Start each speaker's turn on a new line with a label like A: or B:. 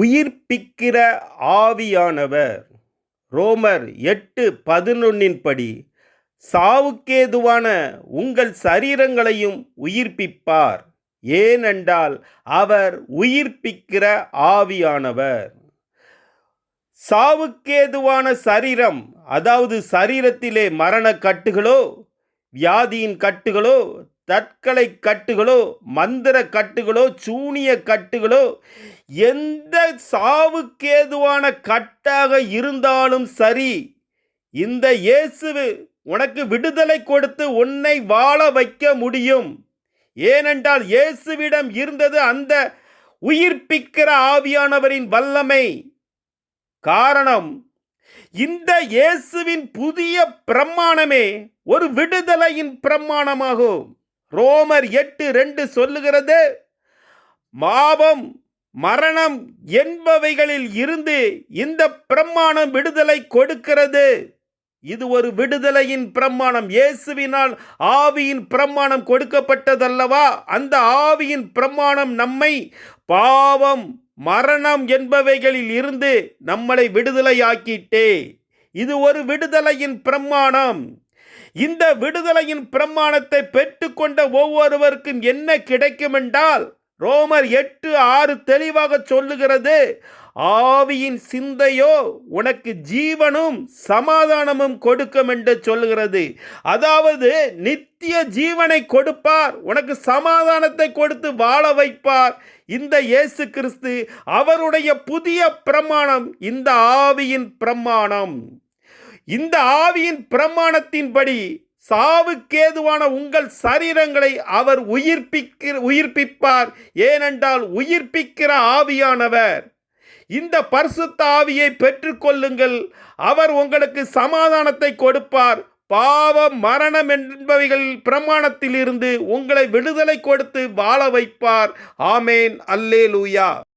A: உயிர்ப்பிக்கிற ஆவியானவர். ரோமர் எட்டு பதினொன்னின்படி சாவுக்கேதுவான உங்கள் சரீரங்களையும் உயிர்ப்பிப்பார். ஏனென்றால் அவர் உயிர்ப்பிக்கிற ஆவியானவர். சாவுக்கேதுவான சரீரம் அதாவது சரீரத்திலே மரண கட்டுகளோ வியாதியின் கட்டுகளோ தற்கலை கட்டுகளோ மந்திர கட்டுகளோ சூனிய கட்டுகளோ எந்த சாவுக்கேதுவான கட்டாக இருந்தாலும் சரி இந்த இயேசுவு உனக்கு விடுதலை கொடுத்து உன்னை வாழ வைக்க முடியும். ஏனென்றால் இயேசுவிடம் இருந்தது அந்த உயிர்ப்பிக்கிற ஆவியானவரின் வல்லமை. காரணம் இந்த இயேசுவின் புதிய பிரமாணமே ஒரு விடுதலையின் பிரமாணமாகும். ரோமர் எட்டு ரெண்டு சொல்லுகிறது மாவம் மரணம் என்பவைகளில் இருந்து இந்த பிரமாணம் விடுதலை கொடுக்கிறது. இது ஒரு விடுதலையின் பிரமாணம். இயேசுவினால் ஆவியின் பிரமாணம் கொடுக்கப்பட்டதல்லவா? அந்த ஆவியின் பிரமாணம் நம்மை பாவம் மரணம் என்பவைகளில் இருந்து நம்மளை விடுதலையாக்கிட்டே. இது ஒரு விடுதலையின் பிரமாணம். இந்த விடுதலையின் பிரமாணத்தை பெற்றுக்கொண்ட ஒவ்வொருவருக்கும் என்ன கிடைக்கும் என்றால் ரோமர் எட்டு ஆறு தெளிவாக சொல்லுகிறது ஆவியின் சிந்தையோ உனக்கு ஜீவனும் சமாதானமும் கொடுக்கும் என்று சொல்லுகிறது. அதாவது நித்திய ஜீவனை கொடுப்பார் உனக்கு சமாதானத்தை கொடுத்து வாழ வைப்பார். இந்த இயேசு கிறிஸ்து அவருடைய புதிய பிரமாணம் இந்த ஆவியின் பிரமாணம். இந்த ஆவியின் பிரமாணத்தின்படி சாவுக்கேதுவான உங்கள் சரீரங்களை அவர் உயிர்ப்பிக்க உயிர்ப்பிப்பார். ஏனென்றால் உயிர்ப்பிக்கிற ஆவியானவர். இந்த பரிசுத்த ஆவியை பெற்றுக்கொள்ளுங்கள். அவர் உங்களுக்கு சமாதானத்தை கொடுப்பார். பாவம் மரணம் என்பவைகள் பிரமாணத்தில் இருந்து உங்களை விடுதலை கொடுத்து வாழ வைப்பார். ஆமேன். அல்லேலூயா.